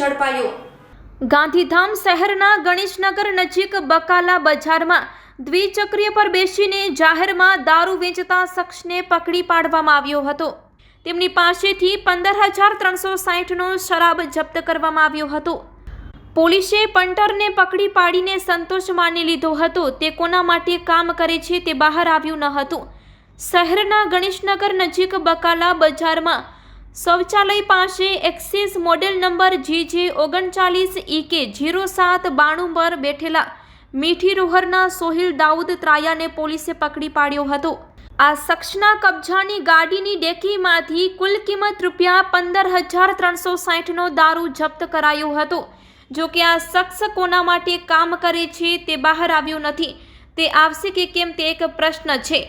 ઝડપાયો. ગાંધીધામ શહેરના ગણેશનગર નજીક બકાલા બજારમાં દ્વિચક્રીય પર બેસીને જાહેરમાં દારૂ વેચતા શખ્સને પકડી પાડવામાં આવ્યો હતો. તેમની પાસેથી પંદર હજાર ત્રણસો સાહીઠનો શરાબ જપ્ત કરવામાં આવ્યો હતો. પોલીસે પંટરને પકડી પાડીને સંતોષ માની લીધો હતો. તે કોના માટે કામ કરે છે તે બહાર આવ્યું ન હતું. શહેરના ગણેશનગર નજીક બકાલા બજારમાં શૌચાલય પાસે એક્સિસ મોડેલ નંબર જી જે ઓગણચાલીસ ઈકે જીરો સાત બાણું પર બેઠેલા મીઠી રોહરના સોહિલ દાઉદ ત્રાયાને પોલીસે પકડી પાડ્યો હતો. આ શખ્સના કબજાની ગાડીની ડેકીમાંથી કુલ કિંમત રૂપિયા પંદર હજાર ત્રણસો સાહીઠનો દારૂ જપ્ત કરાયો હતો. જો કે આ શખ્સ કોના માટે કામ કરે છે તે બહાર આવ્યું નથી. તે આવશે કે કેમ તે એક પ્રશ્ન છે.